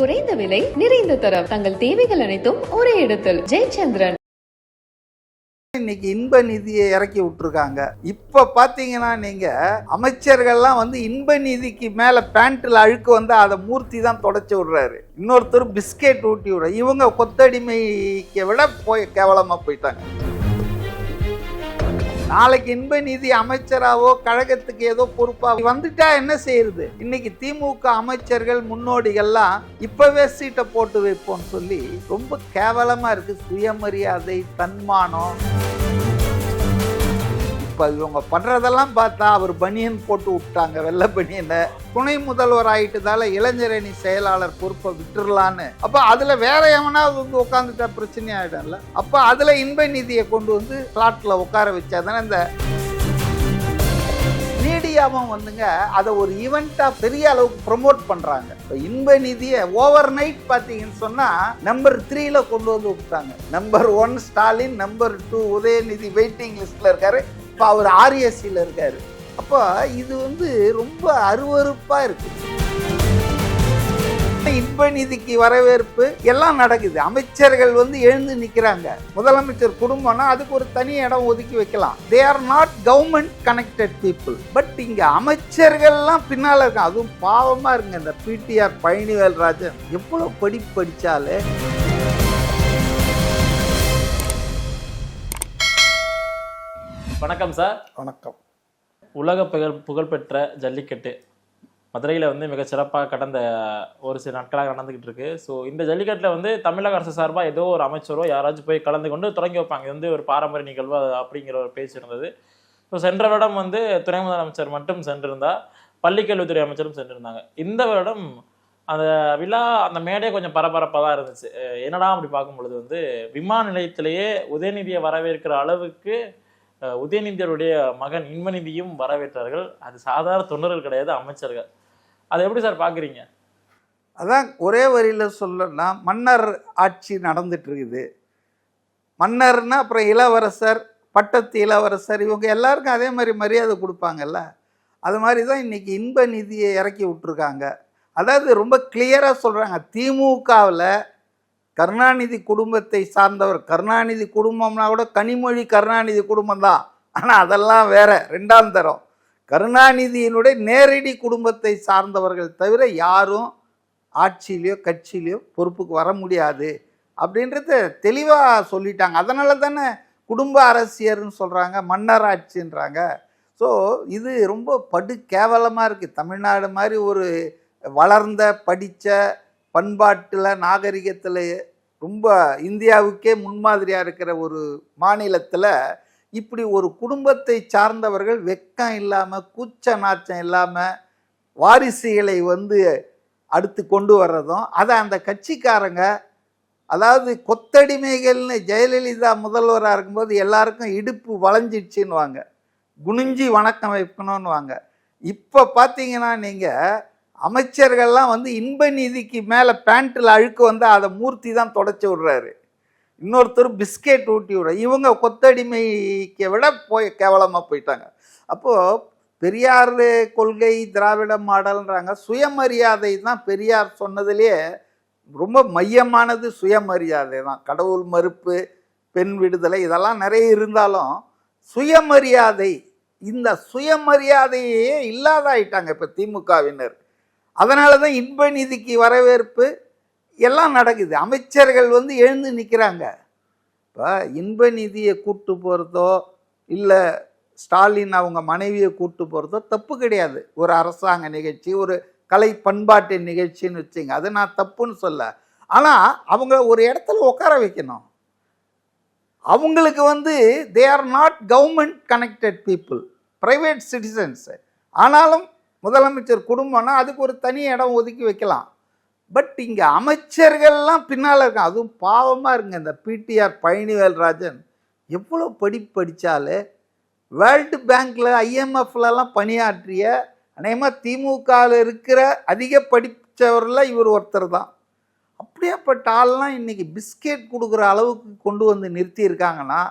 குறைந்த விலை நிறைந்த தரம். தங்கள் தேவைகள் அனைத்தும் ஒரே இடத்தில். ஜெயச்சந்திரன். இன்னைக்கு இன்ப நிதியை இறக்கி விட்டுருக்காங்க. இப்ப பாத்தீங்கன்னா நீங்க அமைச்சர்கள்லாம் வந்து இன்ப நிதிக்கு மேல பேண்ட்ல அழுக்கு வந்து அதை மூர்த்தி தான் தொடச்சி விடுறாரு. இன்னொருத்தர் பிஸ்கெட் ஊட்டி விடுற இவங்க கொத்தடிமைக்கு விட போய் கேவலமா போயிட்டாங்க. நாளைக்கு இன்ப நிதி அமைச்சராவோ கழகத்துக்கு ஏதோ பொறுப்பா வந்துட்டா என்ன செய்யறது? இன்னைக்கு திமுக அமைச்சர்கள் முன்னோடிகள்லாம் இப்பவே சீட்டை போட்டு வைப்போம்னு சொல்லி ரொம்ப கேவலமா இருக்கு. சுயமரியாதை தன்மானம். இப்போ இவங்க பண்ணுறதெல்லாம் பார்த்தா அவர் பனியன் போட்டு விட்டாங்க வெள்ளை பனியனை. துணை முதல்வர் ஆயிட்டதால இளைஞரணி செயலாளர் பொறுப்பை விட்டுடலான்னு அப்போ அதில் வேற எவனாவது வந்து உட்காந்துட்டா பிரச்சனை ஆகிடும்ல அப்போ அதில் இன்ப நிதியை கொண்டு வந்து ஃப்ளாட்டில் உட்கார வச்சாதானே இந்த மீடியாவும் வந்துங்க அதை ஒரு ஈவெண்ட்டாக பெரிய அளவுக்கு ப்ரொமோட் பண்ணுறாங்க இப்போ இன்ப நிதியை ஓவர் நைட் பார்த்தீங்கன்னு சொன்னால் நம்பர் த்ரீல கொண்டு வந்து விட்டாங்க. Number one Stalin number two Udhayanidhi waiting லிஸ்ட்டில் இருக்காரு. இப்போ அவர் ஆர்எஸ்சியில் இருக்கார். அப்போ இது வந்து ரொம்ப அருவறுப்பாக இருக்கு. இன்ப நிதிக்கு வரவேற்பு எல்லாம் நடக்குது. அமைச்சர்கள் வந்து எழுந்து நிற்கிறாங்க முதலமைச்சர் குடும்பம்னா அதுக்கு ஒரு தனி இடம் ஒதுக்கி வைக்கலாம். They are not government connected people but இங்க அமைச்சர்கள்லாம் பின்னால் இருக்காங்க. அதுவும் பாவமாக இருங்க. இந்த பிடிஆர் பழனிவேல் ராஜன் எவ்வளோ படி படித்தாலே வணக்கம் சார் வணக்கம். உலக புகழ் புகழ்பெற்ற ஜல்லிக்கட்டு. மதுரையில் வந்து மிகச் சிறப்பாக கடந்த ஒரு சில நாட்களாக நடந்துகிட்டு இருக்கு. ஸோ இந்த ஜல்லிக்கட்டில் வந்து தமிழக அரசு சார்பாக ஏதோ ஒரு அமைச்சரோ யாராச்சும் போய் கலந்து கொண்டு தொடங்கி வைப்பாங்க. இது வந்து ஒரு பாரம்பரிய நிகழ்வு அப்படிங்கிற ஒரு பேச்சு இருந்தது. ஸோ சென்ற வருடம் வந்து துணை முதலமைச்சர் மட்டும் சென்றிருந்தா பள்ளிக்கல்வித்துறை அமைச்சரும் சென்றிருந்தாங்க. இந்த வருடம் அந்த விழா அந்த மேடே கொஞ்சம் பரபரப்பாக தான் இருந்துச்சு என்னடா அப்படி பார்க்கும் பொழுது வந்து விமான நிலையத்திலேயே உதயநிதியை வரவேற்கிற அளவுக்கு உதயநிதியருடைய மகன் இன்பநிதியும் வரவேற்றார்கள். அது சாதாரண தொண்டர்கள் கிடையாது அமைச்சர்கள். அதை எப்படி சார் பார்க்குறீங்க? அதான் ஒரே வரியில் சொல்லணும்னா மன்னர் ஆட்சி நடந்துட்டு இருக்குது மன்னர்னா அப்புறம் இளவரசர் பட்டத்து இளவரசர் இவங்க எல்லாருக்கும் அதே மாதிரி மரியாதை கொடுப்பாங்கல்ல? அது மாதிரி தான் இன்னைக்கு இன்ப நிதியை இறக்கி விட்டுருக்காங்க. அதாவது ரொம்ப கிளியராக சொல்கிறாங்க திமுகவில் கருணாநிதி குடும்பத்தை சார்ந்தவர். கருணாநிதி குடும்பம்னா கூட கனிமொழி கருணாநிதி குடும்பம் தான். ஆனால் அதெல்லாம் வேற. ரெண்டாம் தரம். கருணாநிதியினுடைய நேரடி குடும்பத்தை சார்ந்தவர்கள் தவிர யாரும் ஆட்சியிலையோ கட்சியிலையோ பொறுப்புக்கு வர முடியாது. அப்படின்றத தெளிவாக சொல்லிட்டாங்க. அதனால தானே குடும்ப அரசியர்னு சொல்கிறாங்க மன்னர் ஆட்சின்றாங்க. ஸோ இது ரொம்ப படு கேவலமாக இருக்குது தமிழ்நாடு மாதிரி ஒரு வளர்ந்த படித்த பண்பாட்டில் நாகரிகத்தில் ரொம்ப இந்தியாவுக்கே முன்மாதிரியாக இருக்கிற ஒரு மாநிலத்தில் இப்படி ஒரு குடும்பத்தை சார்ந்தவர்கள் வெக்கம் இல்லாமல் கூச்ச நாச்சம் இல்லாமல் வாரிசுகளை வந்து அடுத்து கொண்டு வர்றதும் அதை அந்த கட்சிக்காரங்க அதாவது கொத்தடிமைகள்னு ஜெயலலிதா முதல்வராக இருக்கும்போது எல்லாருக்கும் இடுப்பு வளைஞ்சிடுச்சின்னுவாங்க. குனிஞ்சி வணக்கம் வைக்கணும்னுவாங்க. இப்போ பார்த்தீங்கன்னா நீங்கள் அமைச்சர்கள்லாம் வந்து இன்ப நிதிக்கு மேலே பேண்ட்டில் அழுக்கு வந்து அதை மூர்த்தி தான் தொடச்சி விடுறாரு. இன்னொருத்தர் பிஸ்கெட் ஊட்டி விடுற இவங்க கொத்தடிமைக்கு விட போய் கேவலமாக போயிட்டாங்க. அப்போது பெரியார் கொள்கை திராவிட மாடல்ன்றாங்க. சுயமரியாதை தான் பெரியார் சொன்னதுலேயே ரொம்ப மையமானது சுயமரியாதை தான். கடவுள் மறுப்பு பெண் விடுதலை இதெல்லாம் நிறைய இருந்தாலும் சுயமரியாதை இந்த சுயமரியாதையே இல்லாதாயிட்டாங்க இப்போ திமுகவினர். அதனால தான் இன்ப நிதிக்கு வரவேற்பு எல்லாம் நடக்குது. அமைச்சர்கள் வந்து எழுந்து நிற்கிறாங்க இப்போ இன்ப நிதியை கூட்டு போகிறதோ இல்லை ஸ்டாலின் அவங்க மனைவியை கூட்டு போகிறதோ தப்பு கிடையாது. ஒரு அரசாங்க நிகழ்ச்சி ஒரு கலை பண்பாட்டு நிகழ்ச்சின்னு வச்சுங்க. அது நான் தப்புன்னு சொல்ல. ஆனால் அவங்க ஒரு இடத்துல உட்கார வைக்கணும். அவங்களுக்கு வந்து they are not government connected people private citizens ஆனாலும் முதலமைச்சர் குடும்பம்னா அதுக்கு ஒரு தனி இடம் ஒதுக்கி வைக்கலாம். பட் இங்கே அமைச்சர்கள்லாம் பின்னால் இருக்கான் அதுவும் பாவமாக இருங்க. இந்த பிடிஆர் பழனிவேல்ராஜன் எவ்வளோ படி படித்தாலே வேர்ல்டு பேங்க்கில் ஐஎம்எஃப்லலாம் பணியாற்றிய அநேகமாக திமுகவில் இருக்கிற அதிக படித்தவரில் இவர் ஒருத்தர் தான். அப்படியேப்பட்ட ஆள்லாம் இன்றைக்கி பிஸ்கெட் கொடுக்குற அளவுக்கு கொண்டு வந்து நிறுத்தியிருக்காங்கன்னா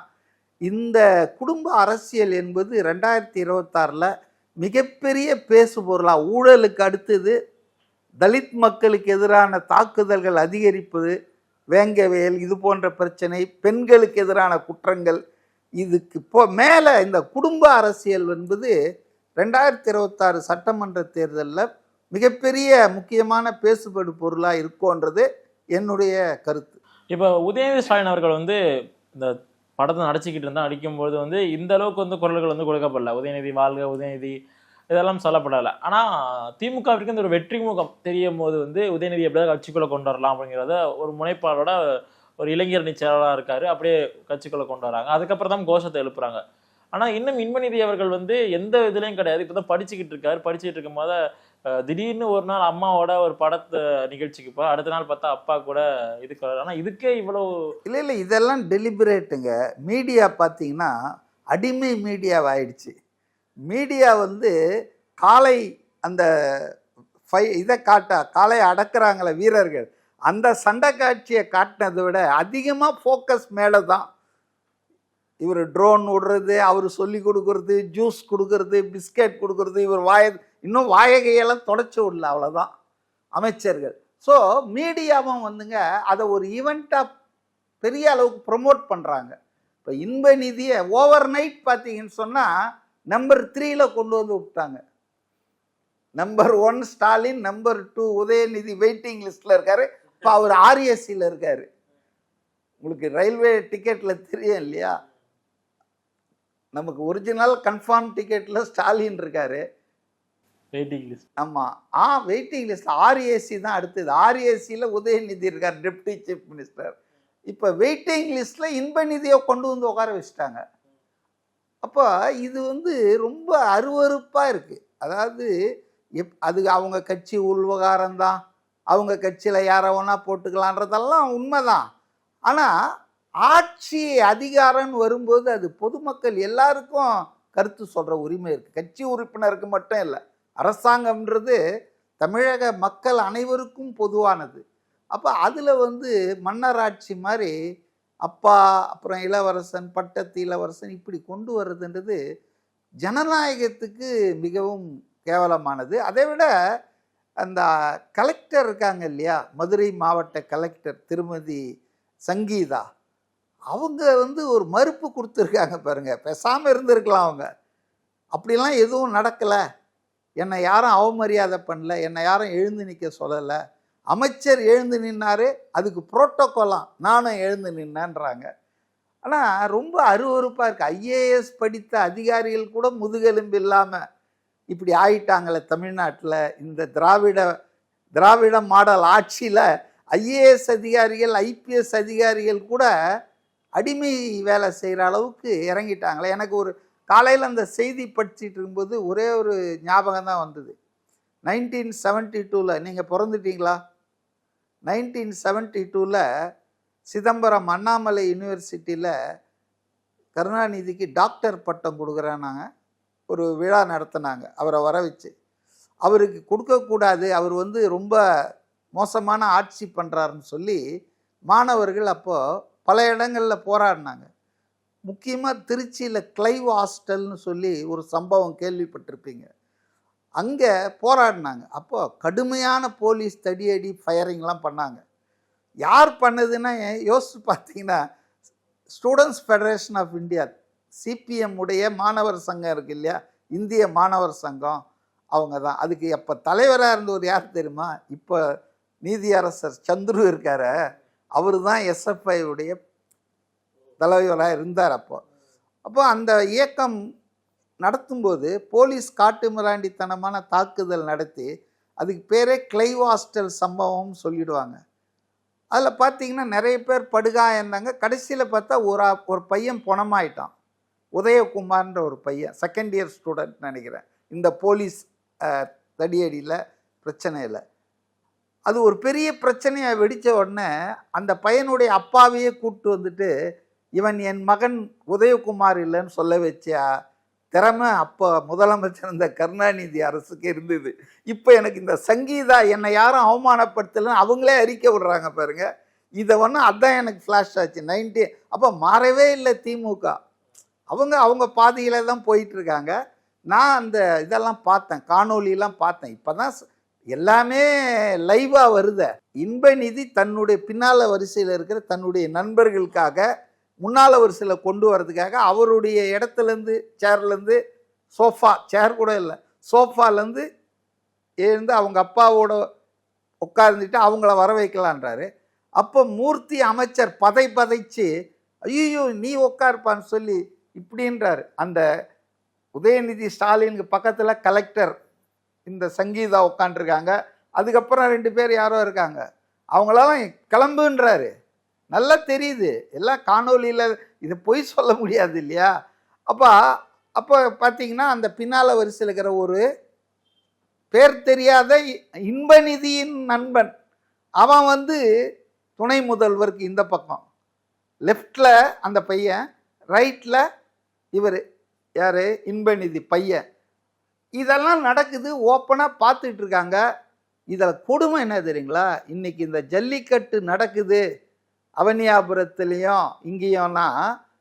இந்த குடும்ப அரசியல் என்பது ரெண்டாயிரத்தி இருபத்தாறில் மிகப்பெரிய பேசு பொருளாக ஊழலுக்கு அடுத்தது தலித் மக்களுக்கு எதிரான தாக்குதல்கள் அதிகரிப்பது வேங்கவேல் இது போன்ற பிரச்சனை பெண்களுக்கு எதிரான குற்றங்கள் இதுக்கு இப்போ மேலே இந்த குடும்ப அரசியல் என்பது ரெண்டாயிரத்தி இருபத்தாறு சட்டமன்ற தேர்தலில் மிகப்பெரிய முக்கியமான பேசுபடு பொருளாக இருக்கும்ன்றது என்னுடைய கருத்து. இப்போ உதயநிதி ஸ்டாலின் அவர்கள் வந்து இந்த படத்தை நடிச்சுக்கிட்டு இருந்தால் அடிக்கும்போது வந்து இந்த அளவுக்கு வந்து குரல்கள் வந்து கொடுக்கப்படல. உதயநிதி வாழ்க உதயநிதி இதெல்லாம் சொல்லப்படலை. ஆனால் திமுகவிற்கு இந்த ஒரு வெற்றி முகம் தெரியும் போது வந்து உதயநிதி எப்படியாவது கட்சிக்குள்ளே கொண்டு வரலாம் அப்படிங்கிறத ஒரு முனைப்பாளரோட ஒரு இளைஞர் நிச்சயராக இருக்கார். அப்படியே கட்சிக்குள்ளே கொண்டு வராங்க. அதுக்கப்புறம் தான் கோஷத்தை எழுப்புறாங்க. ஆனால் இன்னும் இன்பநிதி அவர்கள் வந்து எந்த இதுலேயும் கிடையாது. இப்போ தான் படிச்சுக்கிட்டு இருக்காரு. படிச்சுட்டு இருக்கும் போது திடீர்னு ஒரு நாள் அம்மாவோட ஒரு படத்தை நிகழ்ச்சிக்கு போ அடுத்த நாள் பார்த்தா அப்பா கூட இதுக்கு ஆனால் இதுக்கே இவ்வளவு இல்லை இல்லை இதெல்லாம் டெலிபரேட்டுங்க மீடியா பார்த்தீங்கன்னா அடிமை மீடியாவாயிடுச்சு மீடியா வந்து காலை அந்த ஃபை இதை காட்டா காலை அடக்குறாங்களே வீரர்கள். அந்த சண்டை காட்சியை காட்டினதை விட அதிகமாக ஃபோக்கஸ் மேலே தான் இவர் ட்ரோன் விடுறது அவர் சொல்லி கொடுக்கறது ஜூஸ் கொடுக்கறது பிஸ்கெட் கொடுக்கறது இவர் வாய இன்னும் வாயகையெல்லாம் தொடச்சி விடல அவ்வளோதான் அமைச்சர்கள். ஸோ மீடியாவும் வந்துங்க அதை ஒரு ஈவெண்ட்டாக பெரிய அளவுக்கு ப்ரொமோட் பண்ணுறாங்க இப்போ இன்ப நிதியை ஓவர் நைட் பார்த்தீங்கன்னு சொன்னால் நம்பர் த்ரீயில் கொண்டு வந்து விட்டாங்க. Number one Stalin number two Udhayanidhi waiting லிஸ்ட்டில் இருக்கார். இப்போ அவர் ஆர்எஸ்சியில் இருக்கார். உங்களுக்கு ரயில்வே டிக்கெட்டில் தெரியும் இல்லையா? நமக்கு ஒரிஜினல் கன்ஃபார்ம் டிக்கெட்டில் ஸ்டாலின் இருக்காரு. வெயிட்டிங் லிஸ்ட் ஆமாம் ஆ வெயிட்டிங் லிஸ்ட் ஆர்ஏசி தான் அடுத்தது. ஆர்ஏசியில் உதயநிதி இருக்கார் டெப்டி சீஃப் மினிஸ்டர் இப்போ வெயிட்டிங் லிஸ்ட்டில் இன்பநிதியை கொண்டு வந்து உட்கார வச்சுட்டாங்க. அப்போ இது வந்து ரொம்ப அருவருப்பாக இருக்குது அதாவது எப் அது அவங்க கட்சி உள்வகாரம் தான். அவங்க கட்சியில் யாரை வேணா போட்டுக்கலான்றதெல்லாம் உண்மைதான். ஆனால் ஆட்சி அதிகாரம்னு வரும்போது அது பொதுமக்கள் எல்லாருக்கும் கருத்து சொல்கிற உரிமை இருக்குது கட்சி உறுப்பினருக்கு மட்டும் இல்லை. அரசாங்கம்ன்றது தமிழக மக்கள் அனைவருக்கும் பொதுவானது. அப்போ அதில் வந்து மன்னராட்சி மாதிரி அப்பா அப்புறம் இளவரசன் பட்டத்து இளவரசன் இப்படி கொண்டு வர்றதுன்றது ஜனநாயகத்துக்கு மிகவும் கேவலமானது. அதை விட அந்த கலெக்டர் இருக்காங்க இல்லையா? மதுரை மாவட்ட கலெக்டர் திருமதி சங்கீதா. அவங்க வந்து ஒரு மறுப்பு கொடுத்துருக்காங்க பாருங்கள் பேசாமல் இருந்திருக்கலாம் அவங்க. அப்படிலாம் எதுவும் நடக்கலை. என்னை யாரும் அவமரியாதை பண்ணல என்னை யாரும் எழுந்து நிற்க சொல்லலை. அமைச்சர் எழுந்து நின்னாரு அதுக்கு புரோட்டோக்கோலாம் நானும் எழுந்து நின்னேன்றாங்க. ஆனால் ரொம்ப அருவருப்பாக இருக்குது ஐஏஎஸ் படித்த அதிகாரிகள் கூட முதுகெலும்பு இல்லாமல் இப்படி ஆயிட்டாங்களே தமிழ்நாட்டில். இந்த திராவிட திராவிட மாடல் ஆட்சியில் ஐஏஎஸ் அதிகாரிகள் ஐபிஎஸ் அதிகாரிகள் கூட அடிமை வேலை செய்கிற அளவுக்கு இறங்கிட்டாங்களே. எனக்கு ஒரு காலையில் அந்த செய்தி படிச்சுட்டு இருக்கும்போது ஒரே ஒரு ஞாபகம் தான் வந்தது. நைன்டீன் செவன்ட்டி டூவில் நீங்கள் பிறந்துட்டீங்களா? நைன்டீன் செவன்ட்டி டூவில் சிதம்பரம் அண்ணாமலை யூனிவர்சிட்டியில் கருணாநிதிக்கு டாக்டர் பட்டம் கொடுக்குறேன்னாங்க. ஒரு விழா நடத்தினாங்க அவரை வர வச்சு அவருக்கு கொடுக்கக்கூடாது அவர் வந்து ரொம்ப மோசமான ஆட்சி பண்ணுறாருன்னு சொல்லி மாணவர்கள் அப்போது பல இடங்களில் போராடினாங்க. முக்கியமாக திருச்சியில் கிளைவ் ஹாஸ்டல்னு சொல்லி ஒரு சம்பவம் கேள்விப்பட்டிருப்பீங்க. அங்கே போராடினாங்க. அப்போ கடுமையான போலீஸ் தடியடி ஃபயரிங்லாம் பண்ணாங்க. யார் பண்ணதுன்னா யோசிச்சு பார்த்தீங்கன்னா students federation of India CPM உடைய மாணவர் சங்கம் இருக்கு இல்லையா? இந்திய மாணவர் சங்கம் அவங்க தான். அதுக்கு எப்போ தலைவராக இருந்தவர் யார் தெரியுமா? இப்போ நீதியரசர் சந்துரு இருக்கார. அவர் தான் எஸ்எஃப்ஐ உடைய தலைவராக இருந்தார் அப்போ. அப்போ அந்த இயக்கம் நடத்தும்போது போலீஸ் காட்டு மிராண்டித்தனமான தாக்குதல் நடத்தி அதுக்கு பேரே கிளைவாஸ்டல் சம்பவம் சொல்லிடுவாங்க. அதில் பார்த்தீங்கன்னா நிறைய பேர் படுகாயிருந்தாங்க கடைசியில் பார்த்தா ஒரு ஆ- ஒரு பையன் பணமாயிட்டான். உதயகுமார்ன்ற ஒரு பையன் செகண்ட் இயர் ஸ்டூடெண்ட் நினைக்கிறேன். இந்த போலீஸ் தடியடியில் பிரச்சனையில் அது ஒரு பெரிய பிரச்சனையை வெடித்த உடனே அந்த பையனுடைய அப்பாவையே கூப்பிட்டு வந்துட்டு இவன் என் மகன் உதயகுமார் இல்லைன்னு சொல்ல வச்ச திறமை அப்போ முதலமைச்சர் இந்த கருணாநிதி அரசுக்கு இருந்தது. இப்போ எனக்கு இந்த சங்கீதா என்னை யாரும் அவமானப்படுத்தலைன்னு அவங்களே அறிக்கை விடுறாங்க பாருங்க. இதை ஒன்று அதான் எனக்கு ஃப்ளாஷ் ஆச்சு. நைன்டி அப்போ மாறவே இல்லை திமுக. அவங்க அவங்க பாதையில் தான் போயிட்டுருக்காங்க நான் அந்த இதெல்லாம் பார்த்தேன். காணொலியெல்லாம் பார்த்தேன். இப்போ தான் எல்லாமே லைவாக வருத. இன்ப நிதி தன்னுடைய பின்னால் வரிசையில் இருக்கிற தன்னுடைய நண்பர்களுக்காக முன்னால் ஒரு சில கொண்டு வர்றதுக்காக அவருடைய இடத்துலேருந்து சேர்லேருந்து சோஃபா சேர் கூட இல்லை சோஃபாலேருந்து எழுந்து அவங்க அப்பாவோட உட்கார்ந்துட்டு அவங்கள வர வைக்கலான்றாரு அப்போ மூர்த்தி அமைச்சர் பதை பதைச்சு ஐயோ நீ உட்காருப்பான்னு சொல்லி இப்படின்றாரு. அந்த உதயநிதி ஸ்டாலினுக்கு பக்கத்தில் கலெக்டர் இந்த சங்கீதா உட்காந்துருக்காங்க அதுக்கப்புறம் ரெண்டு பேர் யாரோ இருக்காங்க. அவங்களாம் கிளம்புன்றாரு. நல்லா தெரியுது. எல்லாம் காணொலியில் இது பொய் சொல்ல முடியாது இல்லையா? அப்போ அப்போ பார்த்தீங்கன்னா அந்த பின்னால் வரிசையில் இருக்கிற ஒரு பேர் தெரியாத இன்பநிதியின் நண்பன். அவன் வந்து துணை முதல்வருக்கு இந்த பக்கம். லெஃப்டில் அந்த பையன் ரைட்டில் இவர். யார்? இன்பநிதி பையன். இதெல்லாம் நடக்குது ஓப்பனாக பார்த்துட்டு இருக்காங்க. இதில் கொடுமை என்ன தெரியுங்களா? இன்றைக்கி இந்த ஜல்லிக்கட்டு நடக்குது. அவனியாபுரத்துலேயும் இங்கேயும்னா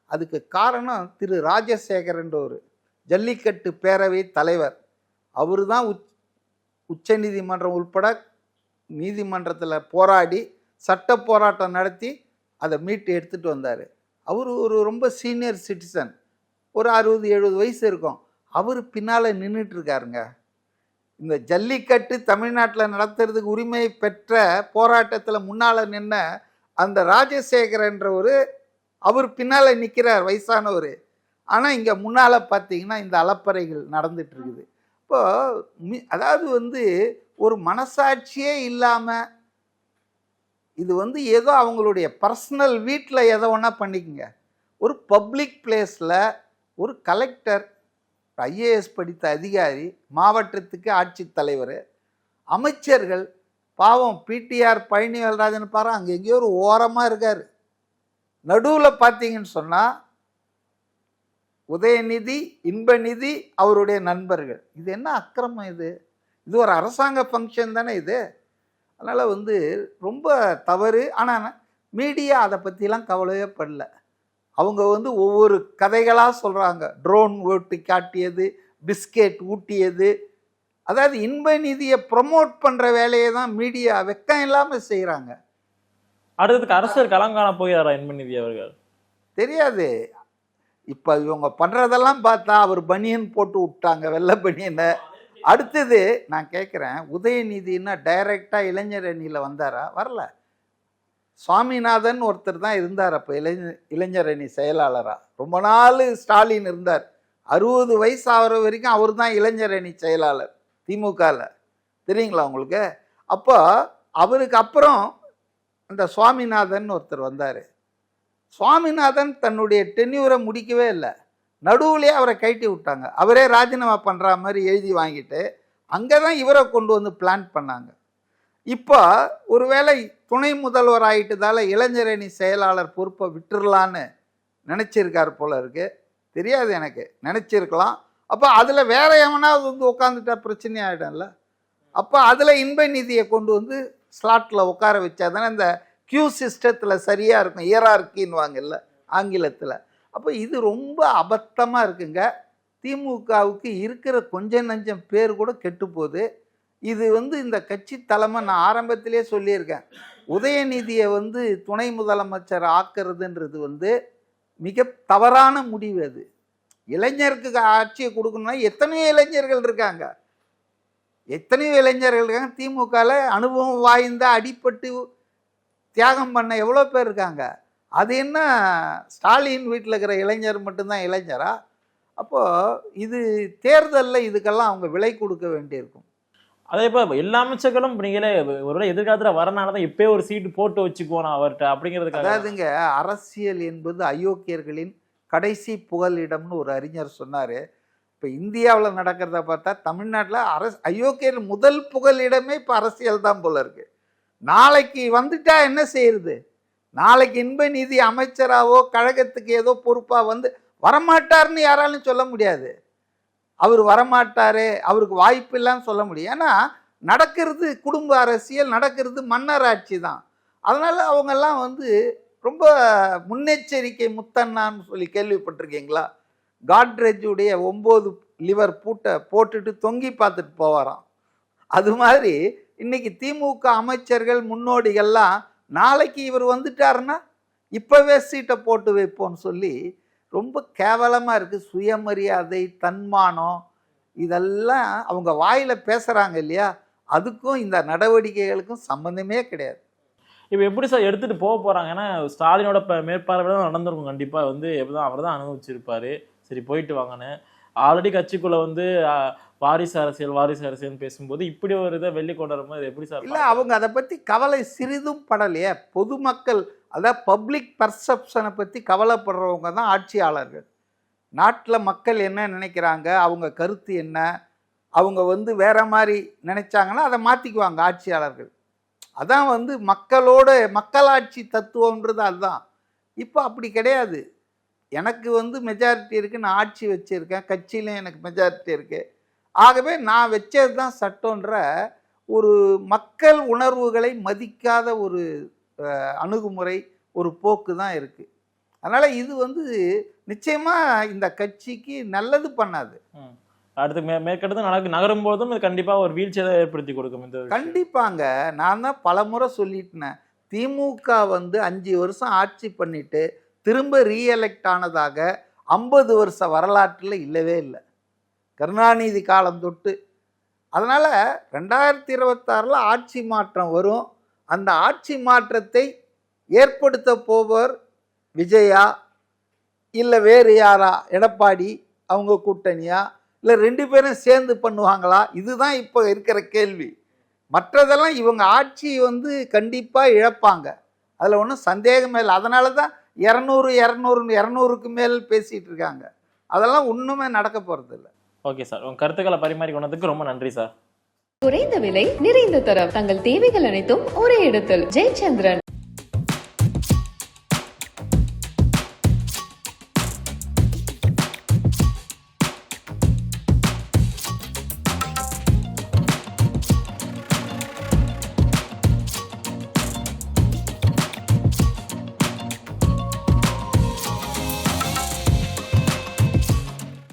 அதுக்கு காரணம் திரு ராஜசேகரன்றவர். ஜல்லிக்கட்டு பேரவை தலைவர். அவர் தான் உச் உச்சநீதிமன்றம் உள்பட நீதிமன்றத்தில் போராடி சட்ட போராட்டம் நடத்தி அதை மீட்டு எடுத்துகிட்டு வந்தார். அவர் ஒரு ரொம்ப சீனியர் சிட்டிசன். ஒரு அறுபது எழுபது வயசு இருக்கும். அவர் பின்னால் நின்றுட்டு இருக்காருங்க. இந்த ஜல்லிக்கட்டு தமிழ்நாட்டில் நடத்துறதுக்கு உரிமை பெற்ற போராட்டத்தில் முன்னால் நின்ன அந்த ராஜசேகரன்ற ஒரு அவர் பின்னால் நிற்கிறார் வயசானவர். ஆனால் இங்கே முன்னால் பார்த்தீங்கன்னா இந்த அலப்பறைகள் நடந்துட்டு இருக்குது இப்போ மி- அதாவது வந்து ஒரு மனசாட்சியே இல்லாமல் இது வந்து ஏதோ அவங்களுடைய பர்சனல் வீட்டில் எதை ஒன்றா பண்ணிக்கங்க. ஒரு பப்ளிக் பிளேஸில் ஒரு கலெக்டர் ஐஏஎஸ் படித்த அதிகாரி மாவட்டத்துக்கு ஆட்சித்தலைவர் அமைச்சர்கள் பாவம் பிடிஆர் பழனிவேல்ராஜன் பாரு அங்கே எங்கேயோ ஒரு ஓரமாக இருக்கார். நடுவில் பார்த்தீங்கன்னு சொன்னால் உதயநிதி இன்பநிதி அவருடைய நண்பர்கள். இது என்ன அக்கிரமம் இது? இது ஒரு அரசாங்க ஃபங்க்ஷன் தானே இது? அதனால் வந்து ரொம்ப தவறு. ஆனால் மீடியா அதை பற்றிலாம் கவலையே படல. அவங்க வந்து ஒவ்வொரு கதைகளாக சொல்கிறாங்க ட்ரோன் ஓட்டி காட்டியது பிஸ்கெட் ஊட்டியது அதாவது இன்ப நிதியை ப்ரொமோட் பண்ணுற வேலையை தான் மீடியா வெக்கம் இல்லாமல் செய்கிறாங்க அடுத்ததுக்கு அரசியல் களம் காண போகிறாரா இன்பநிதி அவர்கள்? தெரியாது. இப்போ இவங்க பண்ணுறதெல்லாம் பார்த்தா அவர் பனியன் போட்டு விட்டாங்க வெள்ளை பனியனை. அடுத்தது நான் கேட்குறேன் உதயநிதினா டைரெக்டாக இளைஞர் அணியில் வந்தாரா? வரல. சுவாமிநாதன் ஒருத்தர் தான் இருந்தார் அப்போ இளைஞர் இளைஞர் அணி செயலாளராக ரொம்ப நாள் ஸ்டாலின் இருந்தார். அறுபது வயசு ஆகிற வரைக்கும் அவர் தான் இளைஞர் அணி செயலாளர். திமுகவில் தெரியுங்களா உங்களுக்கு? அப்போ அவருக்கு அப்புறம் அந்த சுவாமிநாதன் ஒருத்தர் வந்தார். சுவாமிநாதன் தன்னுடைய டென்யூரை முடிக்கவே இல்லை. நடுவுலேயே அவரை கைட்டி விட்டாங்க. அவரே ராஜினாமா பண்ணுற மாதிரி எழுதி வாங்கிட்டு அங்கே தான் இவரை கொண்டு வந்து பிளான் பண்ணாங்க. இப்போ ஒருவேளை துணை முதல்வர் ஆகிட்டதால் இளைஞரணி செயலாளர் பொறுப்பை விட்டுடலான்னு நினச்சிருக்கார் போல இருக்குது தெரியாது எனக்கு. நினச்சிருக்கலாம். அப்போ அதில் வேற எவனாவது வந்து உட்காந்துட்டா பிரச்சனை ஆகிடும்ல அப்போ அதில் இன்ப நிதியை கொண்டு வந்து ஸ்லாட்டில் உட்கார வச்சா தானே இந்த கியூ சிஸ்டத்தில் சரியாக இருக்கும் இயரார்கின்னு வாங்கல்ல ஆங்கிலத்தில். அப்போ இது ரொம்ப அபத்தமாக இருக்குங்க. திமுகவுக்கு இருக்கிற கொஞ்சம் நஞ்சம் பேர் கூட கெட்டு போகுது. இது வந்து இந்த கட்சி தலைமை நான் ஆரம்பத்திலே சொல்லியிருக்கேன். உதயநிதியை வந்து துணை முதலமைச்சர் ஆக்குறதுன்றது வந்து மிக தவறான முடிவு அது. இளைஞருக்கு ஆட்சியை கொடுக்கணும்னா எத்தனையோ இளைஞர்கள் இருக்காங்க. எத்தனையோ இளைஞர்கள் இருக்காங்க. திமுகவில் அனுபவம் வாய்ந்த அடிபட்டு தியாகம் பண்ண எவ்வளோ பேர் இருக்காங்க. அது என்ன ஸ்டாலின் வீட்டில் இருக்கிற இளைஞர் மட்டும்தான் இளைஞரா? அப்போது இது தேர்தலில் இதுக்கெல்லாம் அவங்க விலை கொடுக்க வேண்டியிருக்கும். அதே இப்போ எல்லா அமைச்சர்களும் நீங்களே ஒருவேளை எதிர்காலத்துல வரனால தான் இப்பயே ஒரு சீட்டு போட்டு வச்சுக்குவோம் நான் அவர்கிட்ட அப்படிங்கிறதுக்காக. அதாவதுங்க அரசியல் என்பது அயோக்கியர்களின் கடைசி புகலிடம்னு ஒரு அறிஞர் சொன்னார். இப்போ இந்தியாவில் நடக்கிறத பார்த்தா தமிழ்நாட்டில் அரசு அயோக்கியர் முதல் புகலிடமே இப்போ அரசியல் தான் போல இருக்கு. நாளைக்கு வந்துட்டா என்ன செய்யறது? நாளைக்கு இன்ப நிதி அமைச்சராவோ கழகத்துக்கு ஏதோ பொறுப்பாக வந்து வரமாட்டார்னு யாராலும் சொல்ல முடியாது. அவர் வரமாட்டாரு அவருக்கு வாய்ப்பு இல்லைன்னு சொல்ல முடியும். ஏன்னா நடக்கிறது குடும்ப அரசியல் நடக்கிறது மன்னர் ஆட்சி தான். அதனால் அவங்கெல்லாம் வந்து ரொம்ப முன்னெச்சரிக்கை முத்தண்ணான்னு சொல்லி கேள்விப்பட்டிருக்கீங்களா? காட்ரேஜுடைய ஒம்பது லிவர் பூட்டை போட்டுட்டு தொங்கி பார்த்துட்டு போவாராம். அது மாதிரி இன்னைக்கு திமுக அமைச்சர்கள் முன்னோடிகள்லாம் நாளைக்கு இவர் வந்துட்டாருன்னா இப்போவே சீட்டை போட்டு வைப்போம்னு சொல்லி ரொம்ப கேவலமாக இருக்குது சுயமரியாதை தன்மானம் இதெல்லாம் அவங்க வாயில் பேசுகிறாங்க இல்லையா? அதுக்கும் இந்த நடவடிக்கைகளுக்கும் சம்மந்தமே கிடையாது. இப்போ எப்படி சார் எடுத்துட்டு போக போறாங்க ஏன்னா ஸ்டாலினோட ப- மேற்பார்வையில தான் நடந்திருக்கும் கண்டிப்பா. வந்து எப்படிதான் அவர் தான் அனுபவிச்சிருப்பாரு. சரி போயிட்டு வாங்கன்னு. ஆல்ரெடி கட்சிக்குள்ள வந்து வாரிசு அரசியல் வாரிசு அரசியல் பேசும்போது இப்படி ஒரு இதை வெளியே கொண்டு வரும்போது எப்படி சார் இல்லை அவங்க அதை பற்றி கவலை சிறிதும் படலையே. பொதுமக்கள் அதாவது பப்ளிக் பர்செப்ஷனை பற்றி கவலைப்படுறவங்க தான் ஆட்சியாளர்கள். நாட்டில் மக்கள் என்ன நினைக்கிறாங்க? அவங்க கருத்து என்ன? அவங்க வந்து வேற மாதிரி நினைச்சாங்கன்னா அதை மாற்றிக்குவாங்க ஆட்சியாளர்கள். அதான் வந்து மக்களோட மக்களாட்சி தத்துவம்ன்றது அதுதான். இப்போ அப்படி கிடையாது. எனக்கு வந்து மெஜாரிட்டி இருக்குது நான் ஆட்சி வச்சுருக்கேன் கட்சியிலையும் எனக்கு மெஜாரிட்டி இருக்குது ஆகவே நான் வச்சது தான் சட்டம்ன்ற ஒரு மக்கள் உணர்வுகளை மதிக்காத ஒரு அணுகுமுறை ஒரு போக்கு தான் இருக்குது அதனால் இது வந்து நிச்சயமாக இந்த கட்சிக்கு நல்லது பண்ணாது. அடுத்து மே மேற்கடுத்து நடக்கு நகரும் போதும் இது ஒரு வீழ்ச்சியை தான் ஏற்படுத்தி கொடுக்கும் இந்த கண்டிப்பாங்க. நான் தான் பல முறை சொல்லிட்டேன். திமுக வந்து அஞ்சு வருஷம் ஆட்சி பண்ணிட்டு திரும்ப ரீஎலெக்ட் ஆனதாக ஐம்பது வருஷ வரலாற்றில் இல்லவே இல்லை. கருணாநிதி காலம் தொட்டு. அதனால் ரெண்டாயிரத்தி இருபத்தாறில் ஆட்சி மாற்றம் வரும். அந்த ஆட்சி மாற்றத்தை ஏற்படுத்த போவர் விஜயா இல்லை வேறு யாரா? எடப்பாடி அவங்க கூட்டணியா? இல்லை ரெண்டு பேரும் சேர்ந்து பண்ணுவாங்களா? இதுதான் இப்போ இருக்கிற கேள்வி. மற்றதெல்லாம் இவங்க ஆட்சி வந்து கண்டிப்பாக இழப்பாங்க. அதில் ஒன்றும் சந்தேகமே இல்லை. அதனால தான் இரநூறு இரநூறு இரநூறுக்கு மேல் பேசிகிட்டு இருக்காங்க. அதெல்லாம் ஒன்றுமே நடக்க போகிறதில்ல ஓகே சார். உங்க கருத்துக்களை பரிமாறி கொண்டதுக்கு ரொம்ப நன்றி சார். குறைந்த விலை நிறைந்த தரம். தங்கள் தேவைகள் அனைத்தும் ஒரே இடத்தில். ஜெயச்சந்திரன்.